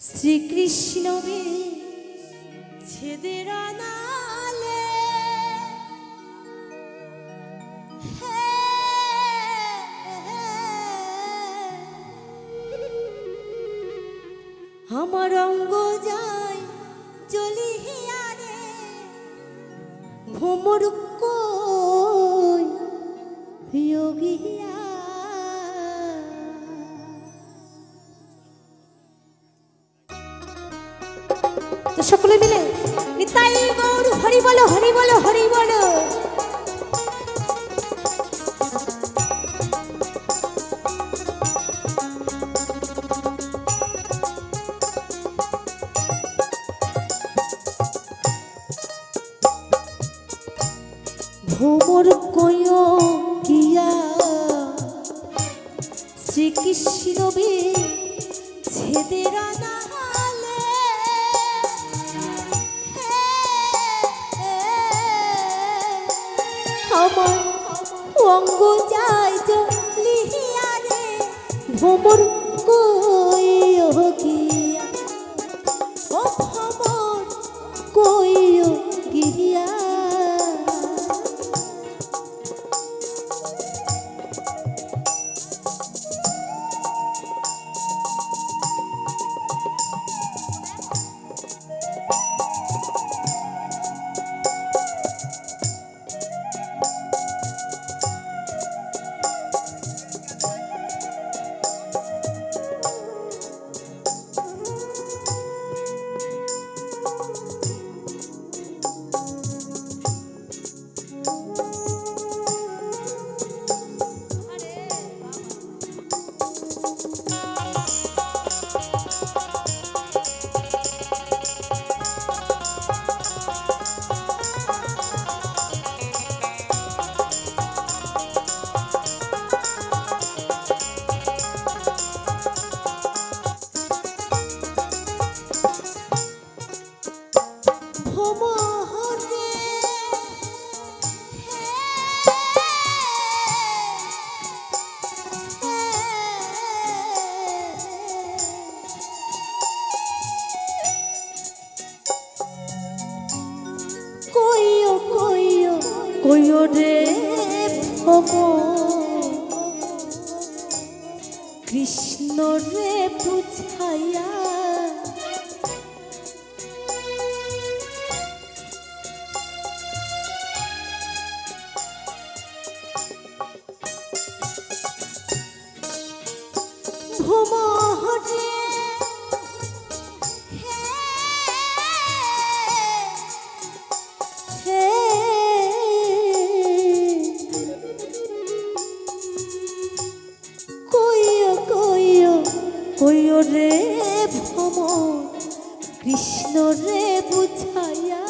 শ্রীকৃষ্ণ ছেদের নালে আমার অঙ্গ যায় চলিয়া রে ভ্রমর কই? যোগিয়া তো সকলে মিলে। নিতাই গৌর, হরি বলো হরি বলো হরি বলো। ভোমর কয় গিয়া, শ্রীকৃষ্ণ বে ছেদের অঙ্গ যায় লিহিয়া রে ভোমর কইও রে কৃষ্ণ রে বুঝাইয়া কৃষ্ণ রে বুঝাইয়া,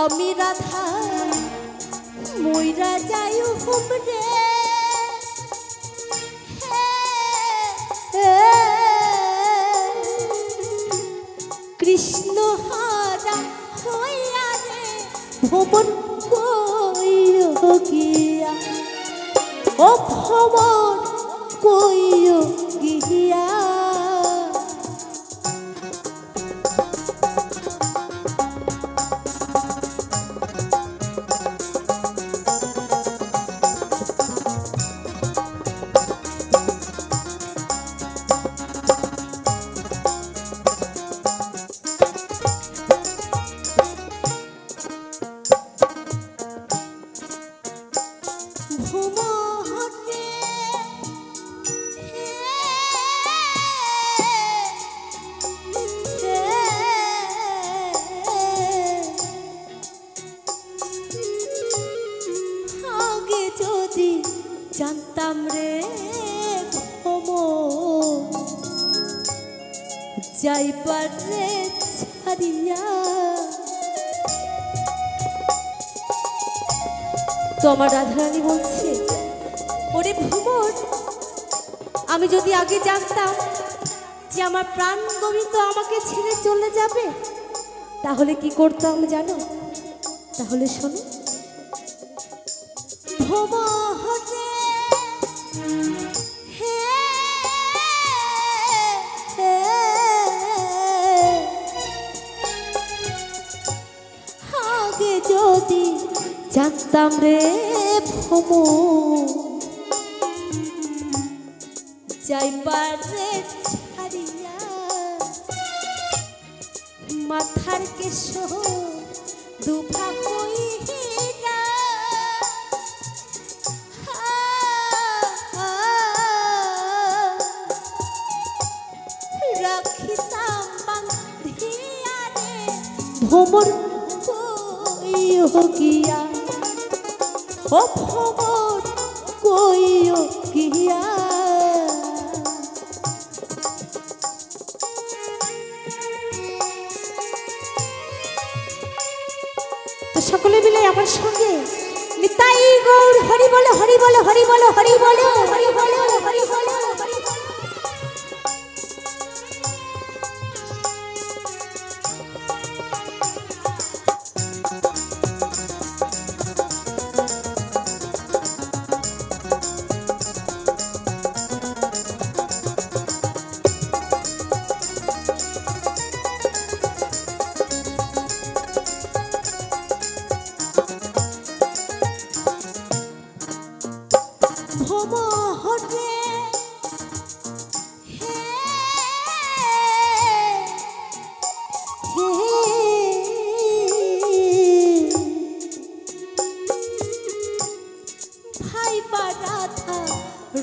আমি রাধা ময়রা যাই হুম রে। কৃষ্ণ হারা হইয়া রে কইও গিয়া। ও ভ্রমণ কইও গিয়া যাইবার রে ছাড়িয়া তো আমার রাধারানী বলছে, ওরে ভ্রমণ আমি যদি আগে জানতাম যে আমার প্রাণ গোবিন্দ আমাকে ছেড়ে চলে যাবে, তাহলে কি করতাম জানো? তাহলে শোনো। ভ্রমরে যদি জানতাম রে ভ্রমণ যাইবার রে মাথার কেশ দুভা কইরা রাখিতাম ভ্রমর কইও কিয়া তো সকলে মিলে আমার সঙ্গে নিতাই গৌর হরি বলো হরি বলো হরি বলো হরি বলো।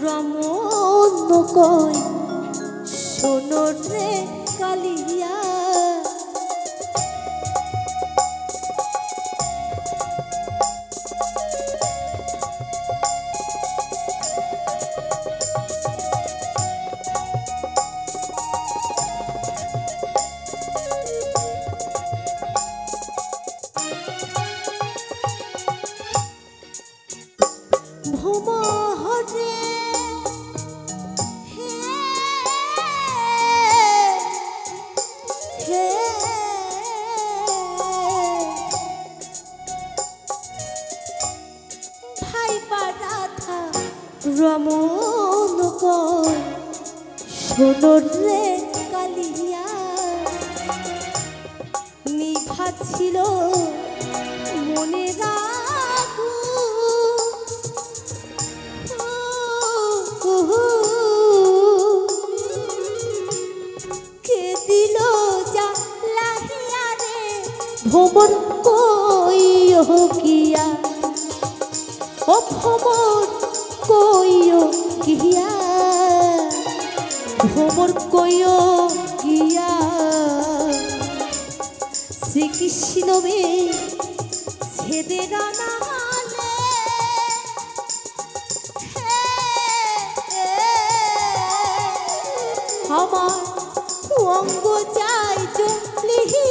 রমন কই শোনো রে কালিয়া রাধা রমন কর। সোনর রে কালিয়া, নিভা ছিল মনে রাখু কে দিল যা লাহিয়া রে? ভ্রমণ ও ভ্রমণ কইও গিয়া ভ্রমণ কইও গিয়া। শ্রীকৃষ্ণ মে ছেদে রানালে আমার অঙ্গ চাই লিহিয়া